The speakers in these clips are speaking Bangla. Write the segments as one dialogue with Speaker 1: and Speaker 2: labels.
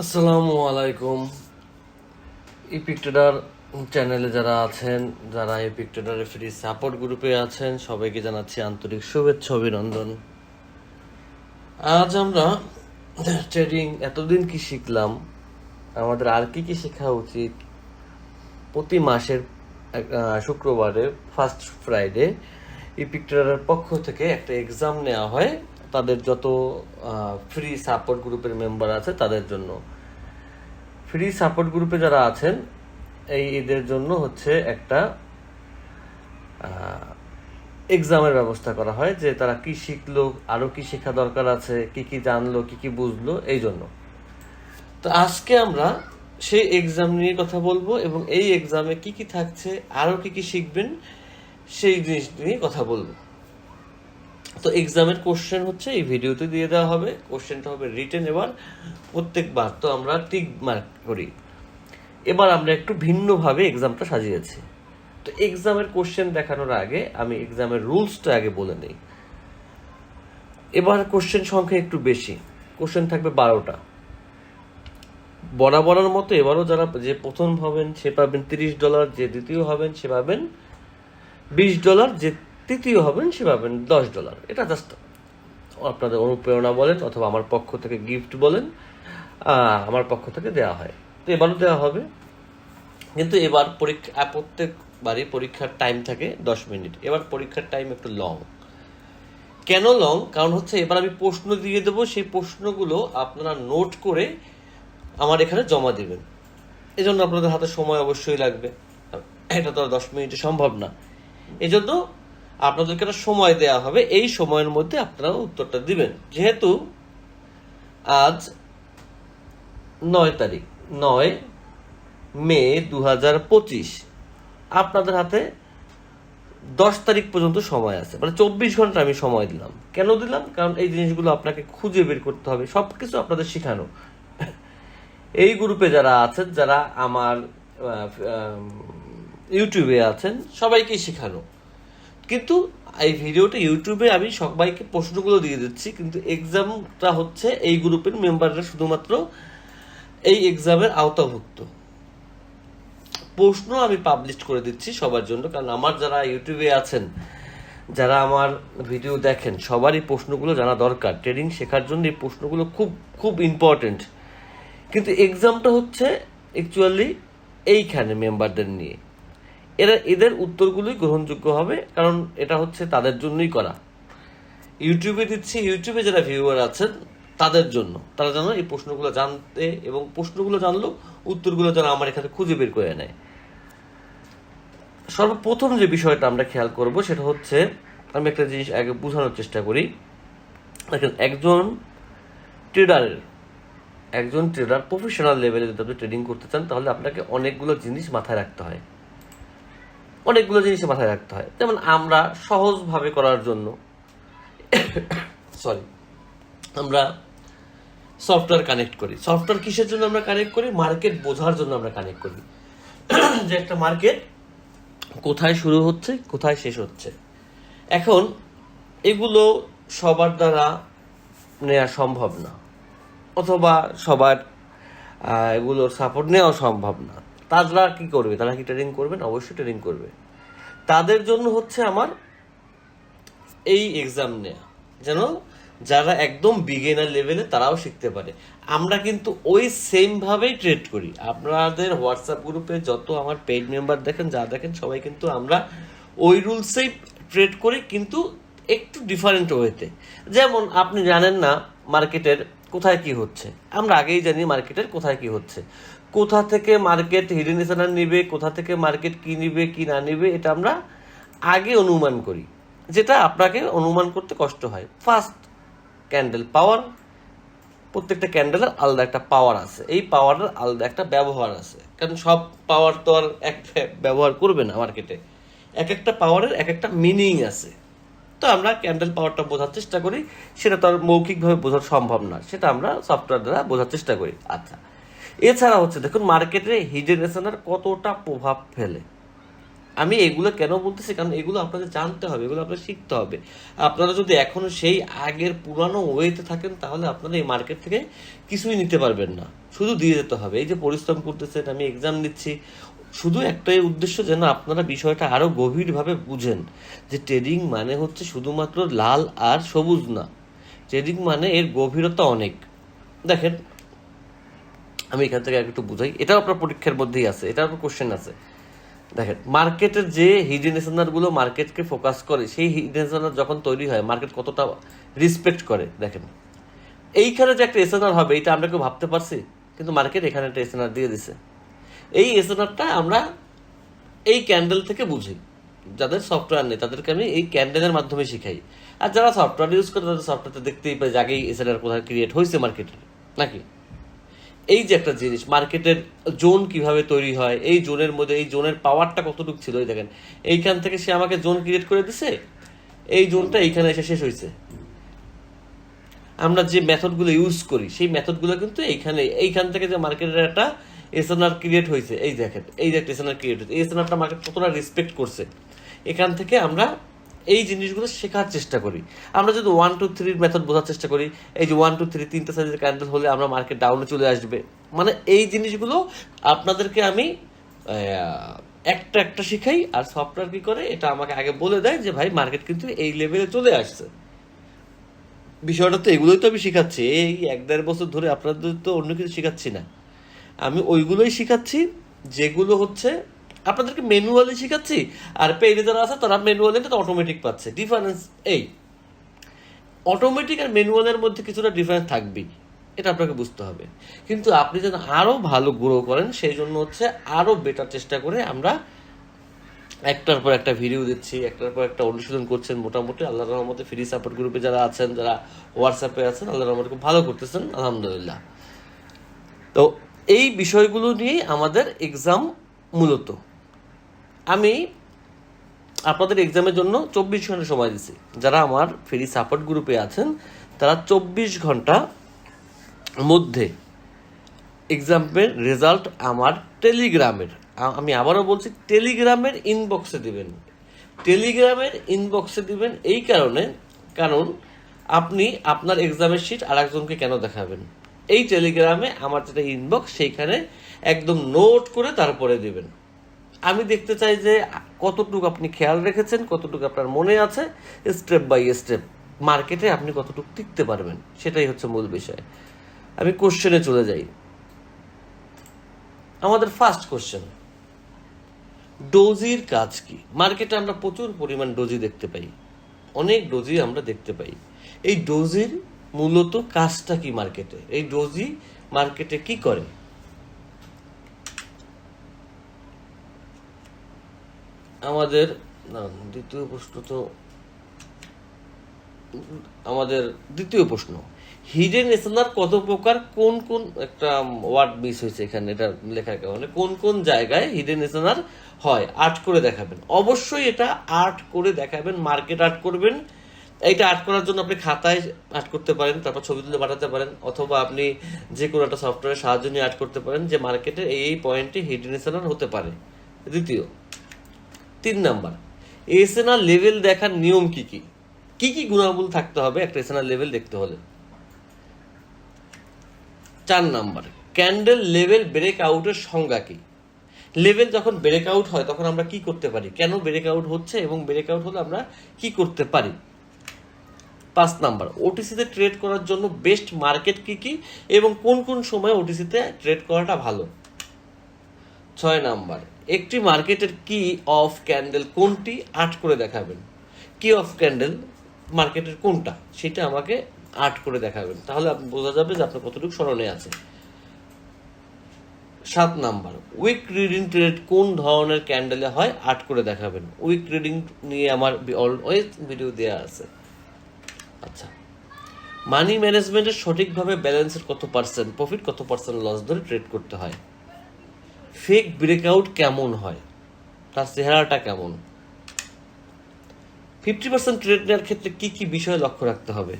Speaker 1: আসসালামু আলাইকুম। ইপিক ট্রেডার চ্যানেলে যারা আছেন, যারা ইপিক ফ্রি সাপোর্ট গ্রুপে আছেন, সবাইকে জানাচ্ছি আন্তরিক শুভেচ্ছা, অভিনন্দন। আজ আমরা ট্রেডিং এতদিন কি শিখলাম, আমাদের আর কি কি শেখা উচিত প্রতি মাসের শুক্রবারে ফার্স্ট ফ্রাইডে ইপিক ট্রেডারের পক্ষ থেকে একটা এক্সাম নেওয়া হয়। তাদের যত ফ্রি সাপোর্ট গ্রুপের মেম্বার আছে তাদের জন্য। ফ্রি সাপোর্ট গ্রুপে যারা আছেন, এই এদের জন্য হচ্ছে একটা এক্সামের ব্যবস্থা করা হয় যে তারা কি শিখলো, আরও কি শেখা দরকার আছে, কি কি জানলো, কি কি বুঝলো, এই জন্য। তো আজকে আমরা সেই এক্সাম নিয়ে কথা বলব এবং এই এক্সামে কি কি থাকছে, আরও কি কি শিখবেন, সেই জিনিস নিয়ে কথা বলব। তো এক্সামের কোশ্চেন হচ্ছে, এই ভিডিওতে দিয়ে দেওয়া হবে। কোশ্চেনটা হবে রিটেন এবার প্রত্যেকবার। তো আমরা টিক মার্ক করি। এবার আমরা একটু ভিন্নভাবে এক্সামটা সাজিয়েছি। তো এক্সামের কোশ্চেন দেখানোর আগে আমি এক্সামের রুলসটা আগে বলে নিই। এবার কোশ্চেন সংখ্যা একটু বেশি। কোশ্চেন থাকবে বারোটা। বরাবরের মতো এবারও যারা যে প্রথম হবেন, সে পাবেন তিরিশ ডলার যে দ্বিতীয় হবেন, সে পাবেন বিশ ডলার যে তৃতীয় হবেন সে পাবেন দশ ডলার এটা জাস্ট আপনাদের অনুপ্রেরণা বলেন অথবা আমার পক্ষ থেকে গিফট বলেন আমার পক্ষ থেকে দেওয়া হয়। তো এবারও দেওয়া হবে। কিন্তু এবার পরীক্ষা আহ, প্রত্যেকবারই পরীক্ষার টাইম থাকে দশ মিনিট। এবার পরীক্ষার টাইম একটু লং কেন লং কারণ হচ্ছে এবার আমি প্রশ্ন দিয়ে দেবো সেই প্রশ্নগুলো আপনারা নোট করে আমার এখানে জমা দেবেন। এই জন্য আপনাদের হাতে সময় অবশ্যই লাগবে। এটা তো আর দশ মিনিটে সম্ভব না। এই জন্য আপনাদেরকে একটা সময় দেওয়া হবে। এই সময়ের মধ্যে আপনারা উত্তরটা দিবেন। যেহেতু আজ নয় তারিখ, নয় মে দু হাজার পঁচিশ। আপনাদের হাতে দশ তারিখ পর্যন্ত সময় আছে। মানে চব্বিশ ঘণ্টা আমি সময় দিলাম। কেন দিলাম? কারণ এই জিনিসগুলো আপনাকে খুঁজে বের করতে হবে। সব কিছু আপনাদের শেখানো। এই গ্রুপে যারা আছেন, যারা আমার ইউটিউবে আছেন সবাইকে শেখানো। কিন্তু এই ভিডিওটা ইউটিউবে আমি সবাইকে প্রশ্নগুলো দিয়ে দিচ্ছি, কিন্তু এক্সামটা হচ্ছে এই গ্রুপের মেম্বাররা শুধুমাত্র এই এক্সামের আওতাভুক্ত। প্রশ্ন আমি পাবলিশ করে দিচ্ছি সবার জন্য, কারণ আমার যারা ইউটিউবে আছেন, যারা আমার ভিডিও দেখেন, সবারই প্রশ্নগুলো জানা দরকার। ট্রেডিং শেখার জন্য এই প্রশ্নগুলো খুব খুব ইম্পর্টেন্ট কিন্তু এক্সামটা হচ্ছে অ্যাকচুয়ালি এইখানে মেম্বারদের নিয়ে। এরা, এদের উত্তরগুলোই গ্রহণযোগ্য হবে, কারণ এটা হচ্ছে তাদের জন্যই করা। ইউটিউবে দিচ্ছি, ইউটিউবে যারা ভিউয়ার আছেন, তাদের জন্য। তারা যেন এই প্রশ্নগুলো জানতে এবং প্রশ্নগুলো জানলো, উত্তরগুলো যেন আমার এখানে খুঁজে বের করে নেয়। সর্বপ্রথম যে বিষয়টা আমরা খেয়াল করব, সেটা হচ্ছে, আমি একটা জিনিস আগে বোঝানোর চেষ্টা করি। দেখেন, একজন ট্রেডারের একজন ট্রেডার প্রফেশনাল লেভেলে যদি আপনি ট্রেডিং করতে চান, তাহলে আপনাকে অনেকগুলো জিনিস মাথায় রাখতে হয়। অনেকগুলো জিনিস মাথায় রাখতে হয়। যেমন আমরা সহজভাবে করার জন্য সরি আমরা সফটওয়্যার কানেক্ট করি। সফটওয়্যার কিসের জন্য আমরা কানেক্ট করি? মার্কেট বোঝার জন্য আমরা কানেক্ট করি। যে একটা মার্কেট কোথায় শুরু হচ্ছে, কোথায় শেষ হচ্ছে। এখন এগুলো সবার দ্বারা নেওয়া সম্ভব না, অথবা সবার এগুলোর সাপোর্ট নেওয়া সম্ভব না। তারা কি করবে? তারা কি ট্রেডিং করবে? না, অবশ্যই ট্রেডিং করবে। তাদের জন্য হচ্ছে আমার এই এক্সাম নেওয়া যেন যারা একদম বিগিনার লেভেলে তারাও শিখতে পারে। আমরা কিন্তু ওই সেম ভাবেই ট্রেড করি। আপনাদের হোয়াটসঅ্যাপ গ্রুপে যত আমার পেড মেম্বার দেখেন, যা দেখেন, সবাই কিন্তু আমরা ওই রুলসেই ট্রেড করি, কিন্তু একটু ডিফারেন্ট ওয়েতে যেমন আপনি জানেন না মার্কেটের কোথায় কি হচ্ছে। আমরা আগেই জানি মার্কেটের কোথায় কি হচ্ছে। কোথা থেকে মার্কেট হিডেন স্থানার নিবে, কোথা থেকে মার্কেট কি নিবে, কি না নিবে, এটা আমরা আগে অনুমান করি। যেটা আপনাকে অনুমান করতে কষ্ট হয়। ফার্স্ট ক্যান্ডেল পাওয়ার প্রত্যেকটা ক্যান্ডেলের আলাদা একটা পাওয়ার আছে। এই পাওয়ারের আলাদা একটা ব্যবহার আছে। কারণ সব পাওয়ার তো আর এক ব্যবহার করবে না মার্কেটে এক একটা পাওয়ারের এক একটা মিনিং আছে। তো আমরা ক্যান্ডেল পাওয়ারটা বোঝার চেষ্টা করি। সেটা তো আর মৌখিকভাবে বোঝা সম্ভব না। সেটা আমরা সফটওয়্যার দ্বারা বোঝার চেষ্টা করি। আচ্ছা। এছাড়া হচ্ছে, দেখুন মার্কেটে হিজেনেশনের কতটা প্রভাব ফেলে। আমি এগুলো কেন বলতেছি? কারণ এগুলো আপনাদের জানতে হবে, এগুলো আপনাদের শিখতে হবে। আপনারা যদি এখনও সেই আগের পুরানো ওয়েতে থাকেন, তাহলে আপনারা এই মার্কেট থেকে কিছুই নিতে পারবেন না। শুধু দিয়ে যেতে হবে। এই যে পরিশ্রম করতেছেন, আমি এক্সাম নিচ্ছি। শুধু একটাই উদ্দেশ্য যেন আপনারা বিষয়টা আরও গভীরভাবে বুঝেন যে ট্রেডিং মানে হচ্ছে শুধুমাত্র লাল আর সবুজ না। ট্রেডিং মানে এর গভীরতা অনেক। দেখেন আমি এখান থেকে একটু বুঝাই। এটাও আপনার পরীক্ষার মধ্যেই আছে, এটার উপর কোশ্চেন আছে। দেখেন মার্কেটের যে হিডেন এসেনারগুলো মার্কেটকে ফোকাস করে, সেই হিডেন যখন তৈরি হয় মার্কেট কতটা রেসপেক্ট করে, দেখেন। এইখানে যে একটা এসেনার হবে, এটা আমরা কেউ ভাবতে পারছি, কিন্তু মার্কেট এখানে একটা এসেনার দিয়ে দিছে। এই এসেনারটা আমরা এই ক্যান্ডেল থেকে বুঝি, যাদের সফটওয়্যার নেই, তাদেরকে আমি এই ক্যান্ডেলের মাধ্যমে শিখাই। আর যারা সফটওয়্যার ইউজ করে, তাদের সফটওয়্যারটা দেখতেই পাই যে আগেই এসেনার কোথায় ক্রিয়েট হয়েছে মার্কেটে নাকি? এই যে একটা জিনিস, মার্কেটের জোন কীভাবে তৈরি হয়, এই জোনের মধ্যে, এই জোনের পাওয়ারটা কতটুকু ছিল দেখেন, এইখান থেকে সে আমাকে জোন ক্রিয়েট করে দিছে, এই জোনটা এইখানে এসে শেষ হয়েছে আমরা যে মেথডগুলো ইউজ করি, সেই মেথডগুলো কিন্তু এইখানে, এইখান থেকে যে মার্কেটের একটা এসএনআর ক্রিয়েট হয়েছে এই দেখেন, এই যে একটা এসএনআর ক্রিয়েট হয়েছে এই এসএনআরটা মার্কেট কতটা রেসপেক্ট করছে, এখান থেকে আমরা এই জিনিসগুলো শেখার চেষ্টা করি। আমরা যদি ওয়ান টু থ্রির মেথড বোঝার চেষ্টা করি, এই যে ওয়ান টু থ্রি তিনটা সাইজের ক্যান্ডেল হলে আমরা মার্কেট ডাউনে চলে আসবে। মানে এই জিনিসগুলো আপনাদেরকে আমি একটা একটা শিখাই আর সফটওয়্যার কি করে, এটা আমাকে আগে বলে দেয় যে ভাই মার্কেট কিন্তু এই লেভেলে চলে আসছে। বিষয়টা তো এগুলোই তো আমি শিখাচ্ছি। এই এক, দেড় বছর ধরে আপনাদের তো অন্য কিছু শিখাচ্ছি না। আমি ওইগুলোই শিখাচ্ছি, যেগুলো হচ্ছে আপনাদেরকে ম্যানুয়ালি শিখাচ্ছি, আর পেইডে যারা আছে তারা ম্যানুয়ালি তো অটোমেটিক পাচ্ছে। ডিফারেন্স এই অটোমেটিক আর ম্যানুয়ালের মধ্যে কিছুটা ডিফারেন্স থাকবেই, এটা আপনাকে বুঝতে হবে। কিন্তু আপনি যেন আরও ভালো গ্রো করেন, সেই জন্য হচ্ছে আরও বেটার চেষ্টা করে আমরা একটার পর একটা ভিডিও দিচ্ছি, একটার পর একটা অনুশীলন করছেন মোটামুটি। আল্লাহ রহমতে ফ্রি সাপোর্ট গ্রুপে যারা আছেন, যারা হোয়াটসঅ্যাপে আছেন আল্লাহ রহমতে খুব ভালো করতেছেন, আলহামদুলিল্লাহ। তো এই বিষয়গুলো নিয়েই আমাদের এক্সাম মূলত। আমি আপনাদের এক্সামের জন্য চব্বিশ ঘণ্টা সময় দিছি। যারা আমার ফ্রি সাপোর্ট গ্রুপে আছেন, তারা চব্বিশ ঘণ্টা মধ্যে এক্সামের রেজাল্ট আমার টেলিগ্রামের আমি আবারও বলছি টেলিগ্রামের ইনবক্সে দিবেন। টেলিগ্রামের ইনবক্সে দিবেন এই কারণে, কারণ আপনি আপনার এক্সামের শিট আরেকজনকে কেন দেখাবেন? এই টেলিগ্রামে আমার যেটা ইনবক্স সেইখানে একদম নোট করে তারপরে দিবেন। আমি দেখতে চাই যে কতটুকু আপনি খেয়াল রেখেছেন, কতটুকু আপনার মনে আছে স্টেপ বাই স্টেপ মার্কেটে আপনি কতটুকু টিকতে পারবেন, সেটাই হচ্ছে মূল বিষয়। আমি কোশ্চেনে চলে যাই। আমাদের ফার্স্ট কোশ্চেন ডোজির কাজ কি? মার্কেটে আমরা প্রচুর পরিমাণ ডোজি দেখতে পাই। অনেক ডোজি আমরা দেখতে পাই। এই ডোজির মূলত কাজটা কি মার্কেটে এই ডোজি মার্কেটে কি করে? আমাদের, না, দ্বিতীয় প্রশ্ন তো, আমাদের দ্বিতীয় প্রশ্ন। হিডেন এসএনআর কত প্রকার? কোন কোন একটা ওয়ার্ড মিস হয়েছে এখানে, এটা লেখা মানে কোন কোন জায়গায় হিডেন এসএনআর হয়? আর্ট করে দেখাবেন। অবশ্যই এটা আর্ট করে দেখাবেন, মার্কেট আর্ট করবেন। এইটা আর্ট করার জন্য আপনি খাতায় আর্ট করতে পারেন, তারপর ছবি তুলে পাঠাতে পারেন, অথবা আপনি যে কোনো একটা সফটওয়্যারের সাহায্য নিয়ে আর্ট করতে পারেন, যে মার্কেটে এই এই পয়েন্টে হিডেন এসএনআর হতে পারে। দ্বিতীয় তিন নাম্বার এসএনআর লেভেল দেখার নিয়ম কি কি? কি কি গুণাবল থাকতে হবে একটা এসএনআর লেভেল দেখতে হলে? চার নাম্বার ক্যান্ডেল লেভেল ব্রেক আউটের সংজ্ঞা কি? লেভেল যখন ব্রেক আউট হয়, তখন আমরা কি করতে পারি? কেন ব্রেক আউট হচ্ছে এবং ব্রেক আউট হলে আমরা কি করতে পারি? পাঁচ নাম্বার ওটিসিতে ট্রেড করার জন্য বেস্ট মার্কেট কি কি এবং কোন কোন সময় ওটিসিতে ট্রেড করাটা ভালো? ছয় নাম্বার, একটি মার্কেটের কি অফ ক্যান্ডেল কোনটি? আর্ট করে দেখাবেন। কি অফ ক্যান্ডেল মার্কেটের কোনটা? সেটা আমাকে আর্ট করে দেখাবেন। তাহলে আপনি বোঝা যাবে যে আপনার কতটুকু স্মরণে আছে। সাত নাম্বার উইক রিডিং ট্রেড কোন ধরনের ক্যান্ডেলে হয়? আর্ট করে দেখাবেন। উইক রিডিং নিয়ে আমার অলওয়েজ ভিডিও দেওয়া আছে। আচ্ছা মানি ম্যানেজমেন্টের সঠিকভাবে ব্যালেন্সের কত পার্সেন্ট প্রফিট কত পার্সেন্ট লস ধরে ট্রেড করতে হয়? ফেক ব্রেকআউট কেমন হয়? তার চেহারাটা কেমন? ফিফটি পার্সেন্ট ট্রেড নেওয়ার ক্ষেত্রে কি কি বিষয় লক্ষ্য রাখতে হবে?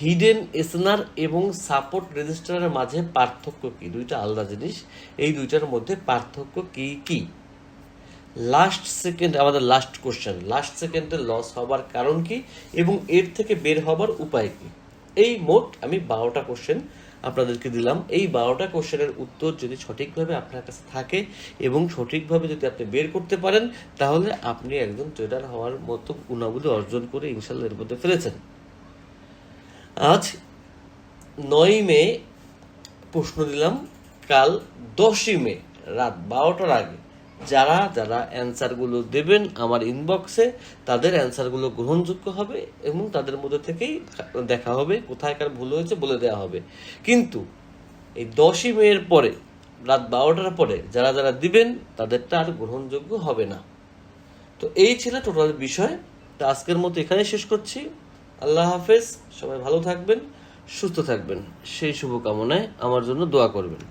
Speaker 1: হিডেন এসনার এবং সাপোর্ট রেজিস্টারের মাঝে পার্থক্য কি? দুইটা আলাদা জিনিস। এই দুইটার মধ্যে পার্থক্য কি কি? লাস্ট সেকেন্ড আমাদের লাস্ট কোশ্চেন লাস্ট সেকেন্ডে লস হবার কারণ কি? এবং এর থেকে বের হবার উপায় কি? এই মোট আমি বারোটা কোশ্চেন আপনাদেরকে দিলাম। এই বারোটা কোশ্চেনের উত্তর যদি সঠিকভাবে আপনার কাছে থাকে এবং সঠিকভাবে যদি আপনি বের করতে পারেন, তাহলে আপনি একজন ট্রেডার হওয়ার মতো গুণাবলী অর্জন করে ইনশাল্লাহ এর মধ্যে ফেলেছেন। আজ নয় মে, প্রশ্ন দিলাম, কাল দশই মে, রাত বারোটার আগে। যারা যারা অ্যান্সারগুলো দেবেন আমার ইনবক্সে তাদের অ্যান্সারগুলো গ্রহণযোগ্য হবে এবং তাদের মধ্যে থেকেই দেখা হবে কোথায় কার ভুল হয়েছে বলে দেওয়া হবে। কিন্তু এই দশই মেয়ের পরে, রাত বারোটার পরে যারা যারা দিবেন, তাদেরটা আর গ্রহণযোগ্য হবে না। তো এই ছিল টোটাল বিষয়। তো আজকের মতো এখানে শেষ করছি। আল্লাহ হাফেজ, সবাই ভালো থাকবেন, সুস্থ থাকবেন। সেই শুভকামনায় আমার জন্য দোয়া করবেন।